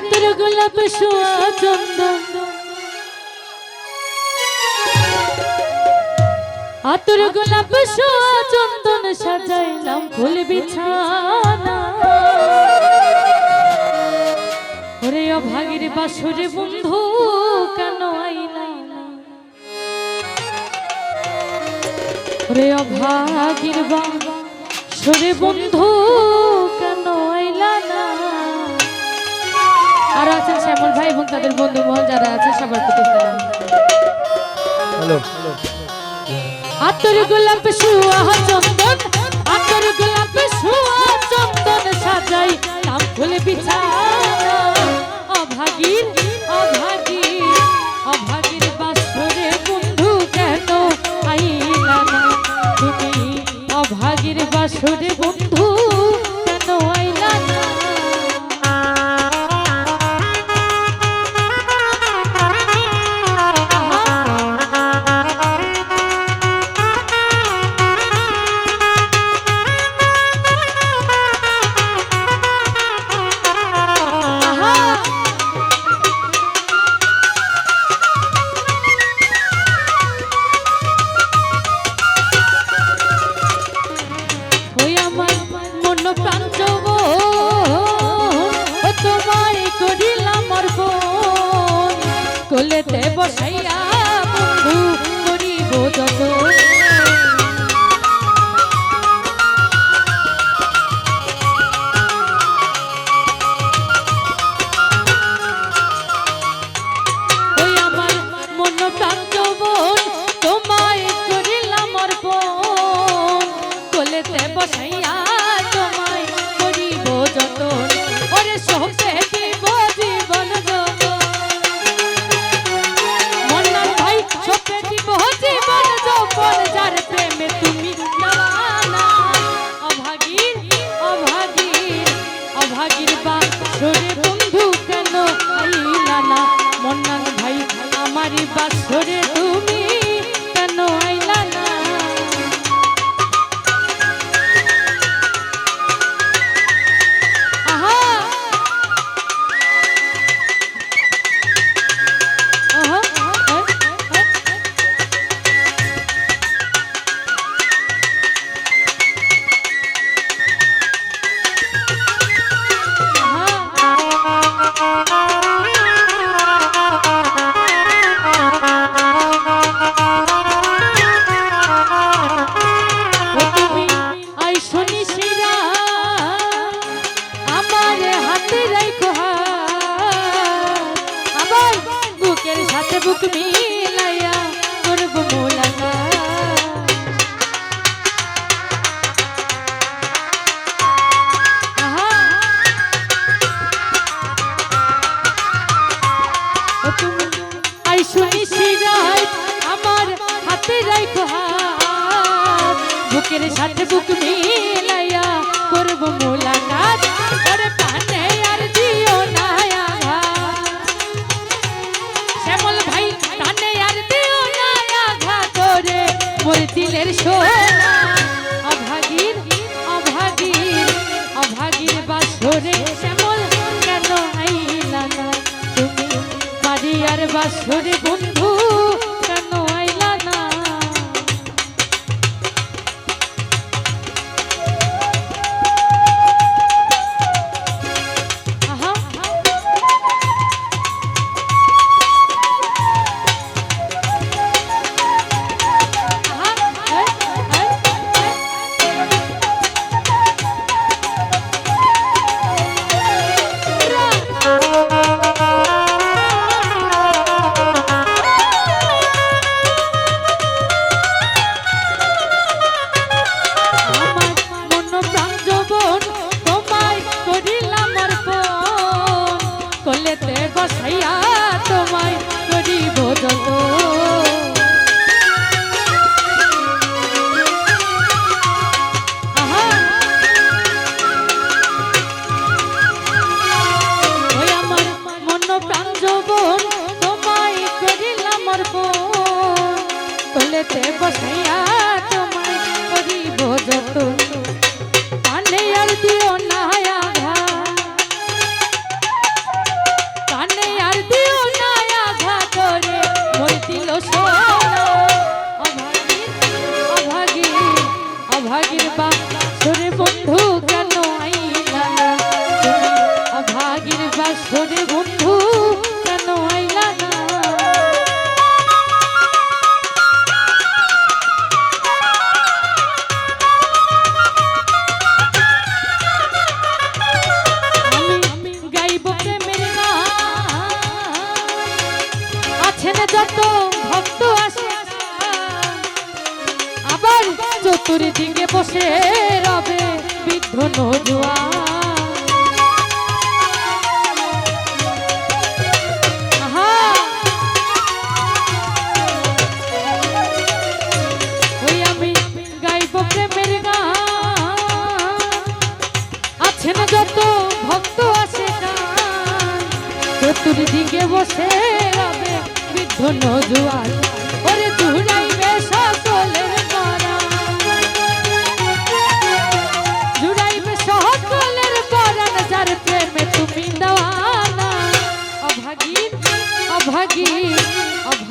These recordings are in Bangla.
আতর গোলাপ সোয়া চন্দন আতর গোলাপ সোয়া চন্দন সাজাইলাম ফুল বিছানা। ওরে অভাগীর বাসরে বন্ধু, কেন আইলাই ওরে অভাগীর বাসরে বন্ধু, কেন আইলা না? আর আছেন শ্যামল ভাই এবং তাদের বন্ধু মহল যারা আছে সবার প্রতি সালাম হ্যালো। আতর গোলাপ চন্দন আতর গোলাপ চন্দন সাজাই নাম ফুলে বিছানা অভাগীর অভাগীর অভাগীর বাসরে বন্ধু কেন আইলা না তুমি? অভাগীর বাসরে বন্ধু কোলেতে বসাইয়া বন্ধু করিব যত করব মোলাকাত ওরে পানে আর দিও না আঘাত। শ্যামল ভাই কানে আর দিও না আঘাত করে, মোর দিলের সোনা। অভাগীর অভাগীর অভাগীর বাসরে শ্যামল কেন আইলা না? তুমি বাড়ি আর বাসরে বন্ধু। সাগর চতুর্দিকে বসে রবে বৃদ্ধ নজুয়া। আছেন যত ভক্ত চতুর্দিকে বসে রবে বৃদ্ধ নজুয়ার ওরে দুলাই বেশ চলে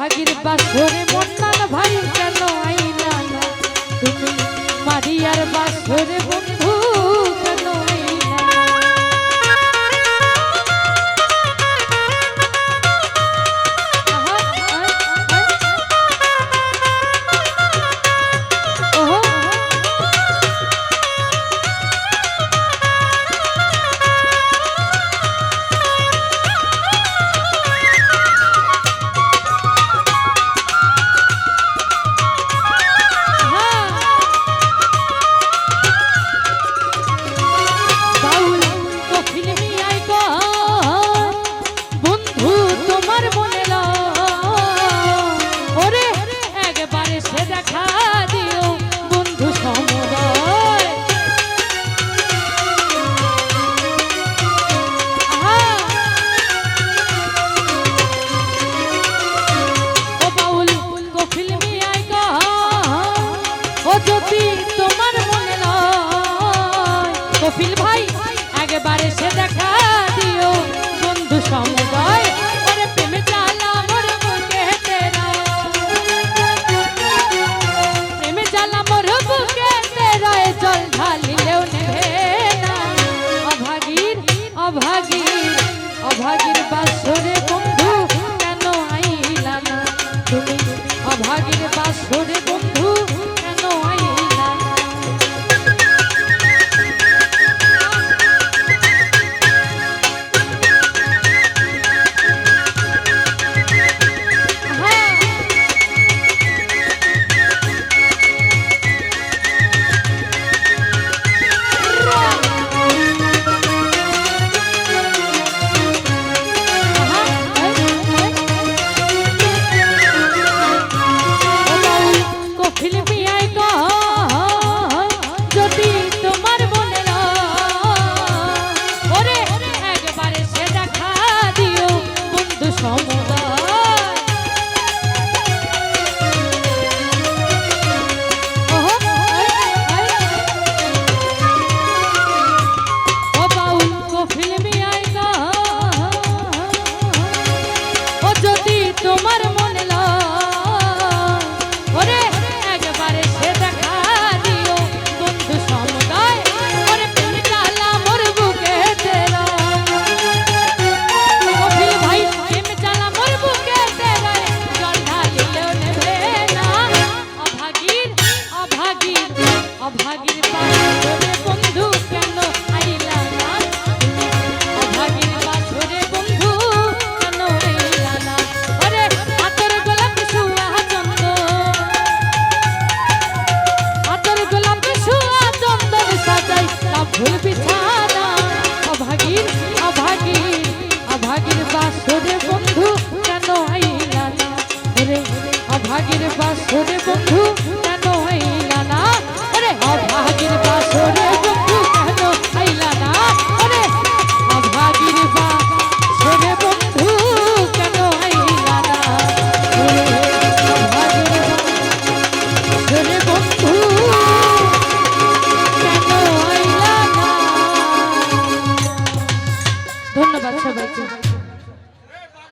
আগির পাথরে অভাগীর বাসরে বন্ধু কেন আইলে? যদি তোমার